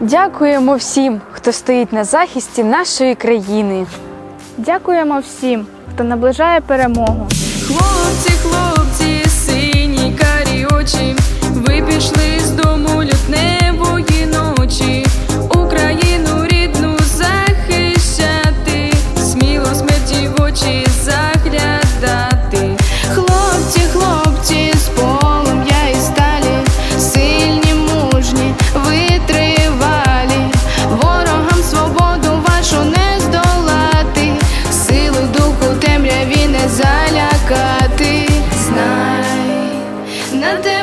Дякуємо всім, хто стоїть на захисті нашої країни. Дякуємо всім, хто наближає перемогу. Хлопці, хлопці, сині карі очі.